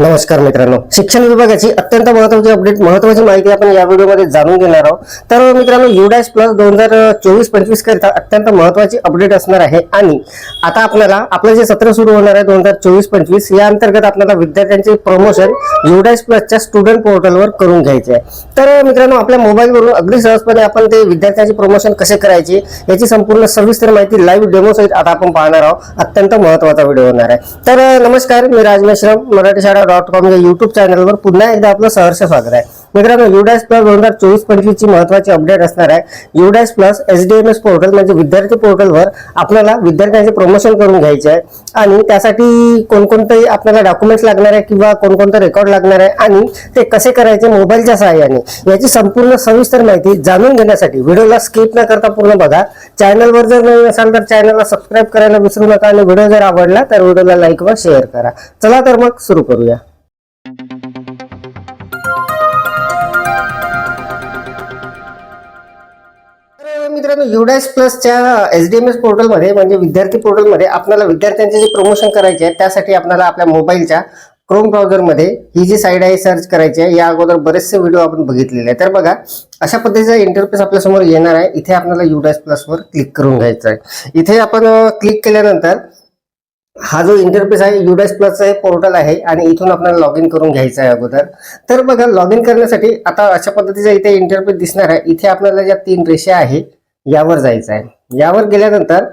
नमस्कार मित्रांनो. शिक्षण विभागाची अत्यंत महत्वाची अपडेट महत्वाची माहिती आपण या व्हिडिओमध्ये जाणून घेणार आहोत. तर मित्रांनो युडॅश प्लस दोन हजार चोवीस पंचवीस करिता अत्यंत महत्वाची अपडेट असणार आहे. आणि आता आपल्याला आपलं जे सत्र सुरू होणार आहे दोन हजार चोवीस पंचवीस या अंतर्गत आपल्याला विद्यार्थ्यांचे प्रमोशन युडॅश प्लसच्या स्टुडंट पोर्टलवर करून घ्यायचे आहे. तर मित्रांनो आपल्या मोबाईलवरून अगदी सहजपणे आपण ते विद्यार्थ्यांचे प्रमोशन कसे करायचे याची संपूर्ण सविस्तर माहिती लाईव्ह डेमो सहित आता आपण पाहणार आहोत. अत्यंत महत्त्वाचा व्हिडिओ होणार आहे. तर नमस्कार मी राजमेश्रम मराठी शाळा डॉट कॉम या युट्यूब चॅनलवर पुन्हा एकदा आपलं सहर्ष स्वागत आहे. मित्रांनो युडॅश प्लस दोन हजार चोवीस पंचवीसची महत्वाची अपडेट असणार आहे. UDISE plus S D M S portal म्हणजे विद्यार्थी पोर्टलवर आपल्याला विद्यार्थ्यांचे प्रमोशन करून घ्यायचे आहे. आणि त्यासाठी कोणकोणते आपल्याला डॉक्युमेंट्स लागणार आहे किंवा कोणकोणतं रेकॉर्ड लागणार आहे आणि ते कसे करायचे मोबाईलच्या सहाय्याने याची संपूर्ण सविस्तर माहिती जाणून घेण्यासाठी व्हिडिओला स्किप न करता पूर्ण बघा. चॅनलवर जर नवीन असाल तर चॅनलला सबस्क्राईब करायला विसरू नका आणि व्हिडिओ जर आवडला तर व्हिडिओला लाईक व शेअर करा. चला तर मग सुरू करूया. मित्रांनो युडॅश प्लसच्या एस डी एम एस पोर्टलमध्ये म्हणजे विद्यार्थी पोर्टलमध्ये आपल्याला विद्यार्थ्यांचे जे प्रमोशन करायचे आहे त्यासाठी आपल्याला आपल्या मोबाईलच्या क्रोम ब्राउझरमध्ये ही जी साईड आहे सर्च करायची आहे या अगोदर बरेचसे व्हिडिओ आपण बघितलेले आहे तर बघा अशा पद्धतीचा इंटरफेस आपल्यासमोर येणार आहे. इथे आपल्याला युडॅश प्लसवर क्लिक करून घ्यायचं आहे. इथे आपण क्लिक केल्यानंतर हा जो इंटरफेस आहे युडॅश प्लसचा हे पोर्टल आहे आणि इथून आपल्याला लॉग इन करून घ्यायचं आहे अगोदर. तर बघा लॉग इन करण्यासाठी आता अशा पद्धतीचा इथे इंटरफेस दिसणार आहे. इथे आपल्याला ज्या तीन रेषा आहे यावर जायचं आहे. यावर गेल्यानंतर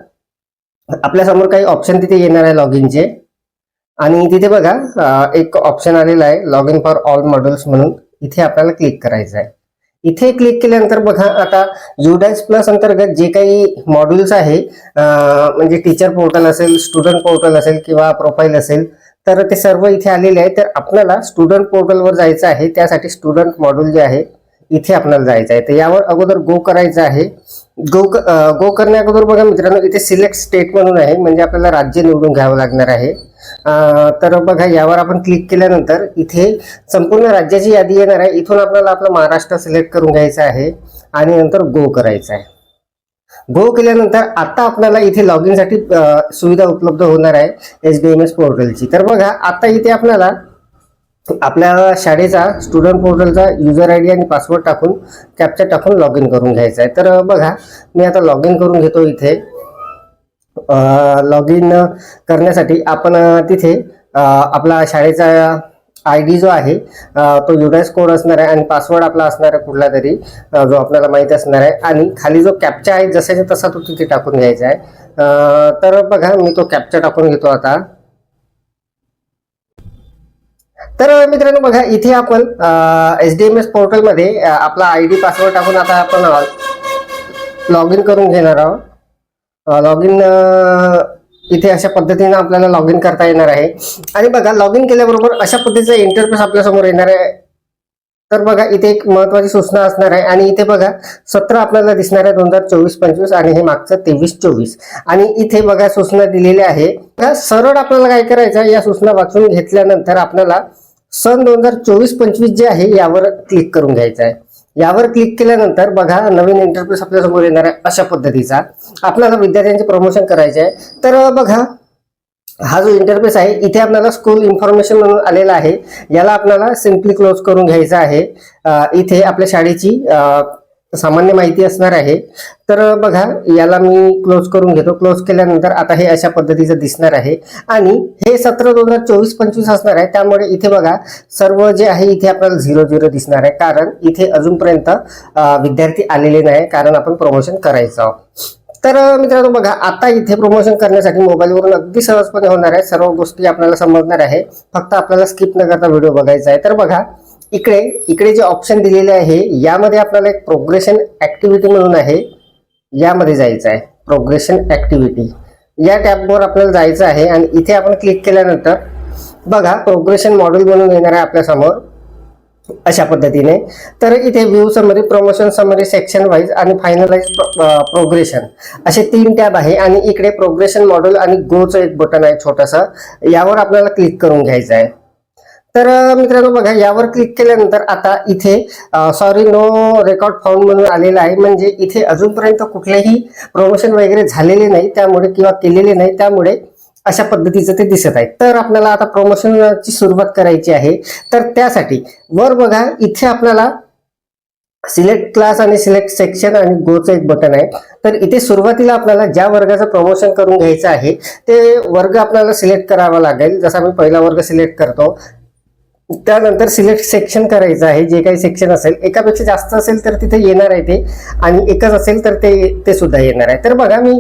आपल्यासमोर काही ऑप्शन तिथे येणार आहे लॉग इनचे आणि तिथे बघा एक ऑप्शन आलेला आहे log in for all modules म्हणून. इथे आपल्याला क्लिक करायचं आहे. इथे क्लिक केल्यानंतर बघा आता युडॅक्स प्लस अंतर्गत जे काही मॉड्यूल्स आहे म्हणजे टीचर पोर्टल असेल स्टुडंट पोर्टल असेल किंवा प्रोफाईल असेल तर ते सर्व इथे आलेले आहे. तर आपल्याला स्टुडंट पोर्टलवर जायचं आहे. त्यासाठी स्टुडंट मॉड्यूल जे आहे इथे आपल्याला जायचं आहे. तर यावर अगोदर गो करायचं आहे. गो गो करण्या अगोदर बघा मित्रांनो इथे सिलेक्ट स्टेट म्हणून आहे. म्हणजे आपल्याला राज्य निवडून घ्यावं लागणार आहे. तर बघा यावर आपण क्लिक केल्यानंतर इथे संपूर्ण राज्याची यादी येणार आहे. इथून आपल्याला आपलं महाराष्ट्र सिलेक्ट करून घ्यायचं आहे. आणि नंतर गो करायचं आहे. गो केल्यानंतर आता आपल्याला इथे लॉग इनसाठी सुविधा उपलब्ध होणार आहे. एस बी एम एस पोर्टलची तर बघा आता इथे आपल्याला आपल्या शाळेचा स्टुडंट पोर्टलचा युजर आय डी आणि पासवर्ड टाकून कॅप्चर टाकून लॉग इन करून घ्यायचा आहे. तर बघा मी आता लॉग इन करून घेतो इथे. लॉग इन करण्यासाठी आपण तिथे आपला शाळेचा आय डी जो आहे तो युडायस कोड असणार आहे आणि पासवर्ड आपला असणार आहे कुठला तरी जो आपल्याला माहीत असणार आहे. आणि खाली जो कॅप्चा आहे जसाच्या तसा तो तिथे टाकून घ्यायचा आहे. तर बघा मी तो कॅप्चा टाकून घेतो आता. तर मित्रांनो बघा इथे आपण एच डी एम एस पोर्टलमध्ये आपला आय डी पासवर्ड टाकून आता आपण लॉग इन करून घेणार आहोत. लॉग इन इथे अशा पद्धतीने आपल्याला लॉग इन करता येणार आहे. आणि बघा लॉग इन केल्याबरोबर अशा पद्धतीचा इंटरफेस आपल्यासमोर येणार आहे. तर बघा इथे एक महत्वाची सूचना असणार आहे. आणि इथे बघा सत्र आपल्याला दिसणार आहे दोन हजार चोवीस पंचवीस आणि हे मागचं तेवीस चोवीस आणि इथे बघा सूचना दिलेल्या आहे. सरळ आपल्याला काय करायचं या सूचना वाचून घेतल्यानंतर आपल्याला सन दोन हजार चोवीस पंचवीस जे आहे यावर क्लिक करून घ्यायचं आहे. यावर क्लिक केल्यानंतर बघा नवीन इंटरफेस आपल्यासमोर येणार आहे अशा पद्धतीचा. आपल्याला विद्यार्थ्यांचे प्रमोशन करायचे आहे. तर बघा हा जो इंटरफेस आहे इथे आपल्याला स्कूल इन्फॉर्मेशन म्हणून आलेला आहे. याला आपल्याला सिम्पली क्लोज करून घ्यायचं आहे. इथे आपल्या शाळेची सामान्य माहिती असणार आहे. तर बघा याला मी क्लोज करून घेतो. क्लोज केल्यानंतर आता हे अशा पद्धतीचं दिसणार आहे. आणि हे सत्र दोन हजार चोवीस पंचवीस असणार आहे. त्यामुळे इथे बघा सर्व जे आहे इथे आपल्याला झिरो झिरो दिसणार आहे. कारण इथे अजूनपर्यंत विद्यार्थी आलेले नाही. कारण आपण प्रमोशन करायचं आहोत. तर मित्रांनो बघा आता इथे प्रमोशन करण्यासाठी मोबाईलवरून अगदी सहजपणे होणार आहे. सर्व गोष्टी आपल्याला समजणार आहे. फक्त आपल्याला स्किप न करता व्हिडिओ बघायचा आहे. तर बघा इकडे इकडे जे ऑप्शन दिलेले आहे यामध्ये आपल्याला एक प्रोग्रेशन ऍक्टिव्हिटी म्हणून आहे. यामध्ये जायचं आहे. प्रोग्रेशन ऍक्टिव्हिटी या टॅबवर आपल्याला जायचं आहे आणि इथे आपण क्लिक केल्यानंतर बघा प्रोग्रेशन मॉडेल म्हणून येणार आहे आपल्यासमोर अशा पद्धतीने. तर इथे view summary promotion summary section wise आणि फायनलाइज प्रोग्रेशन असे तीन टॅब आहे आणि इकडे प्रोग्रेशन मॉडेल आणि गोचं एक बटन आहे छोटंसं. यावर आपल्याला क्लिक करून घ्यायचं आहे. तर मित्रांनो बघा यावर क्लिक केल्यानंतर आता इथे सॉरी नो रेकॉर्ड फाउंड म्हणून आलेला आहे. म्हणजे इथे अजूनपर्यंत कुठलेही प्रमोशन वगैरे झालेले नाही. त्यामुळे किंवा केलेले नाही. त्यामुळे अशा पद्धतीचं ते दिसत आहे. तर आपल्याला आता प्रमोशनची सुरुवात करायची आहे. तर त्यासाठी वर बघा इथे आपल्याला सिलेक्ट क्लास आणि सिलेक्ट सेक्शन आणि गोचं एक बटन आहे. तर इथे सुरुवातीला आपल्याला ज्या वर्गाचं प्रमोशन करून घ्यायचं आहे ते वर्ग आपल्याला सिलेक्ट करावा लागेल. जसा मी पहिला वर्ग सिलेक्ट करतो त्यानंतर सिलेक्ट सेक्शन करायचं आहे जे काही सेक्शन असेल एकापेक्षा जास्त असेल तर तिथे येणार आहे ते आणि एकच असेल तर ते ते सुद्धा येणार आहे. तर बघा मी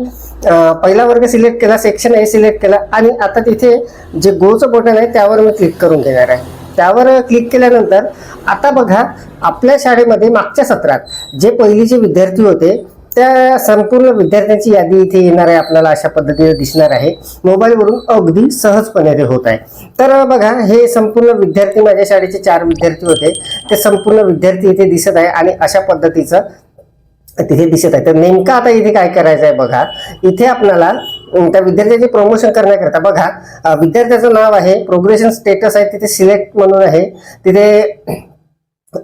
पहिला वर्ग सिलेक्ट केला सेक्शन ए सिलेक्ट केला आणि आता तिथे जे गोचं बटन आहे त्यावर मी क्लिक करून घेणार आहे. त्यावर क्लिक केल्यानंतर आता बघा आपल्या शाळेमध्ये मागच्या सत्रात जे पहिलीचे विद्यार्थी होते त्या संपूर्ण विद्यार्थ्यांची यादी इथे येणार आहे आपल्याला अशा पद्धतीने दिसणार आहे. मोबाईलवरून अगदी सहजपणे ते होत आहे. तर बघा हे संपूर्ण विद्यार्थी माझ्या शाळेचे चार विद्यार्थी होते. ते संपूर्ण विद्यार्थी इथे दिसत आहे आणि अशा पद्धतीचं तिथे दिसत आहे. तर नेमकं आता इथे काय करायचं आहे बघा. इथे आपल्याला त्या विद्यार्थ्याचे प्रमोशन करण्याकरता बघा विद्यार्थ्याचं नाव आहे प्रोग्रेशन स्टेटस आहे तिथे सिलेक्ट म्हणून आहे. तिथे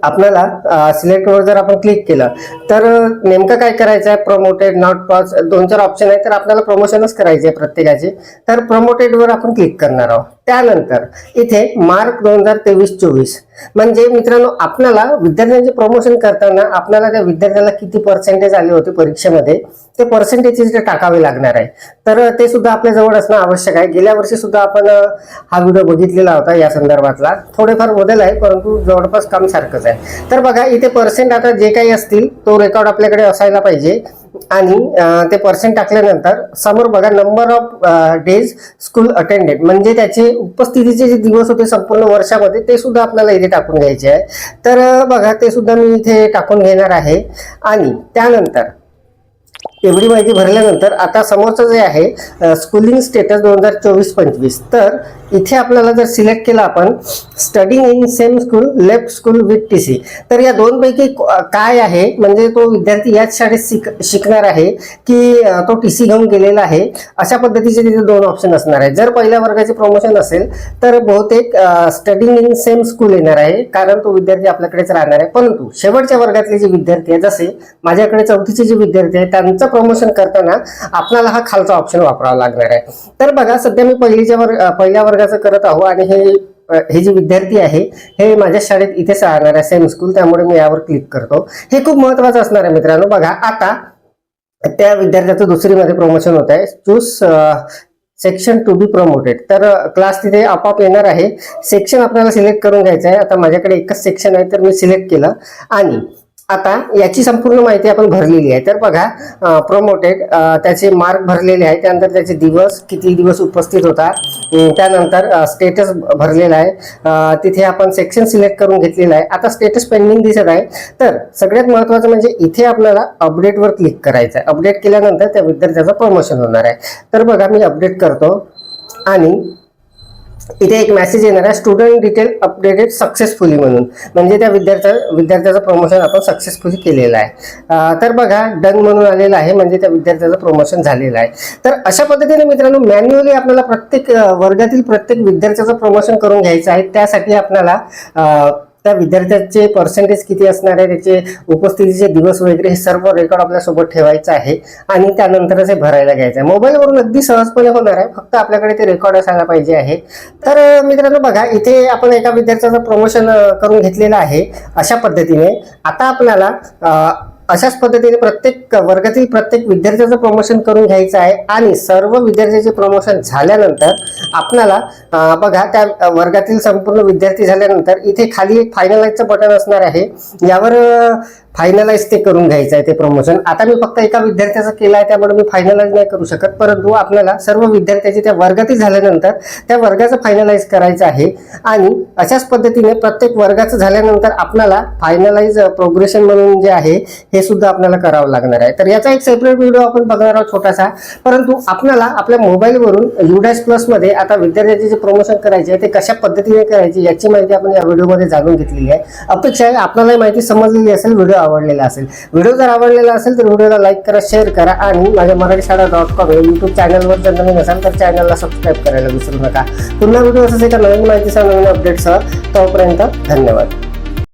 आपल्याला सिलेक्टवर जर आपण क्लिक केलं तर नेमकं काय करायचं आहे? प्रमोटेड नॉट पॉज दोन चार ऑप्शन आहे तर आपल्याला प्रमोशनच करायचे आहे प्रत्येकाचे. तर प्रमोटेडवर आपण क्लिक करणार आहोत. त्यानंतर इथे मार्क दोन हजार तेवीस चोवीस. म्हणजे मित्रांनो आपल्याला विद्यार्थ्यांचे प्रमोशन करताना आपल्याला त्या विद्यार्थ्याला किती पर्सेंटेज आले होते परीक्षेमध्ये ते पर्सेंटेज इथे टाकावे लागणार आहे. तर ते सुद्धा आपल्या जवळ असणं आवश्यक आहे. गेल्या वर्षी सुद्धा आपण हा व्हिडिओ बघितलेला होता या संदर्भातला. थोडेफार बदल आहे परंतु जवळपास काम सारखंच आहे. तर बघा इथे पर्सेंट आता जे काही असतील तो रेकॉर्ड आपल्याकडे असायला पाहिजे. आणि ते पर्सेंट टाकल्यानंतर समोर बघा number of days school attended म्हणजे त्याचे उपस्थितीचे जे दिवस होते संपूर्ण वर्षामध्ये ते सुद्धा आपल्याला इथे टाकून घ्यायचे आहे. तर बघा ते सुद्धा मी इथे टाकून घेणार आहे. आणि त्यानंतर एवढी माहिती भरल्यानंतर आता समोरचं जे आहे स्कूलिंग स्टेटस दोन हजार चोवीस पंचवीस तर इथे आपल्याला जर सिलेक्ट केलं आपण studying in same school left school with T C तर या दोनपैकी काय आहे? म्हणजे तो विद्यार्थी याच शाळेत शिक शिकणार आहे की तो टी सी घेऊन गेलेला आहे? अशा पद्धतीचे तिथे दोन ऑप्शन असणार आहे जर पहिल्या वर्गाचे प्रमोशन असेल तर बहुतेक स्टडिंग इन सेम स्कूल येणार आहे कारण तो विद्यार्थी आपल्याकडेच राहणार आहे. परंतु शेवटच्या वर्गातले जे विद्यार्थी आहेत जसे माझ्याकडे चौथीचे जे विद्यार्थी आहेत त्यांचं प्रमोशन करताना आपल्याला हा खालचा ऑप्शन वापरावा लागणार आहे. तर बघा सध्या मी पहिलीच्या वर्ग पहिल्या वर्गाचं करत आहो आणि हे हे जे विद्यार्थी आहे हे माझ्या शाळेत इथेच राहणार आहे सेम स्कूल त्यामुळे मी यावर क्लिक करतो. हे खूप महत्वाचं असणार आहे मित्रांनो. बघा आता त्या विद्यार्थ्याचं दुसरीमध्ये प्रमोशन होत आहे choose section to be promoted तर क्लास तिथे आपोआप येणार आहे. सेक्शन आपल्याला सिलेक्ट करून घ्यायचं आहे. आता माझ्याकडे एकच सेक्शन आहे तर मी सिलेक्ट केलं. आणि आता याची संपूर्ण माहिती आपण भरलेली आहे. तर बघा प्रमोटेड त्याचे मार्क भरलेले आहे. त्यानंतर त्याचे दिवस किती दिवस उपस्थित होता त्यानंतर स्टेटस भरलेला आहे. तिथे आपण सेक्शन सिलेक्ट करून घेतलेला आहे. आता स्टेटस पेंडिंग दिसत आहे. तर सगळ्यात महत्त्वाचं म्हणजे इथे आपल्याला अपडेटवर क्लिक करायचं आहे. अपडेट केल्यानंतर त्या विद्यार्थ्याचं प्रमोशन होणार आहे. तर बघा मी अपडेट करतो. आणि इथे एक मेसेज येणार आहे स्टुडंट डिटेल अपडेटेड सक्सेसफुली म्हणून. म्हणजे त्या विद्यार्थ्या विद्यार्थ्याचं प्रमोशन आपण सक्सेसफुली केलेलं आहे. तर बघा डन म्हणून आलेलं आहे म्हणजे त्या विद्यार्थ्याचं प्रमोशन झालेलं आहे. तर अशा पद्धतीने मित्रांनो मॅन्युअली आपल्याला प्रत्येक वर्गातील प्रत्येक विद्यार्थ्याचं प्रमोशन करून घ्यायचं आहे. त्यासाठी आपल्याला त्या विद्यार्थ्याचे पर्सेंटेज किती असणार आहे त्याचे उपस्थितीचे दिवस वगैरे हे सर्व रेकॉर्ड आपल्यासोबत ठेवायचं आहे आणि त्यानंतरच हे भरायला घ्यायचं आहे. मोबाईलवरून अगदी सहजपणे होणार आहे फक्त आपल्याकडे ते रेकॉर्ड असायला पाहिजे आहे. तर मित्रांनो बघा इथे आपण एका विद्यार्थ्याचं प्रमोशन करून घेतलेलं आहे अशा पद्धतीने. आता आपल्याला अशाच पद्धतीने प्रत्येक वर्गातील प्रत्येक विद्यार्थ्याचं प्रमोशन करून घ्यायचं आहे आणि सर्व विद्यार्थ्याचे प्रमोशन झाल्यानंतर आपल्याला बघा त्या वर्गातील संपूर्ण विद्यार्थी झाल्यानंतर इथे खाली एक फायनलाइजचं बटन असणार आहे. यावर फायनलाइज ते करून घ्यायचं आहे ते प्रमोशन आता मी फक्त एका विद्यार्थ्याचं केलं आहे त्यामुळे मी फायनलाइज नाही करू शकत. परंतु आपल्याला सर्व विद्यार्थ्याचे त्या वर्गातील झाल्यानंतर त्या वर्गाचं फायनलाइज करायचं आहे. आणि अशाच पद्धतीने प्रत्येक वर्गाचं झाल्यानंतर आपल्याला फायनलाइज प्रोग्रेशन म्हणून जे आहे हे सुद्धा आपल्याला करावं लागणार आहे. तर याचा एक सेपरेट व्हिडिओ आपण बघणार आहोत छोटासा. परंतु आपल्याला आपल्या मोबाईलवरून युडॅश प्लसमध्ये आता विद्यार्थ्याचे जे प्रमोशन करायचे आहे ते कशा पद्धतीने करायचे याची माहिती आपण या व्हिडिओमध्ये जाणून घेतलेली आहे. अपेक्षा आहे आपल्याला माहिती समजलेली असेल व्हिडिओ आवडलेला असेल. व्हिडिओ जर आवडलेला असेल तर व्हिडिओला लाईक करा शेअर करा आणि माझ्या मराठी शाळा डॉट कॉम हे युट्यूब चॅनलवर जर नवीन असाल तर चॅनलला सबस्क्राईब करायला विसरू नका. पुन्हा व्हिडिओ असेल एका नवीन माहितीसह नवीन अपडेटसह तोपर्यंत धन्यवाद.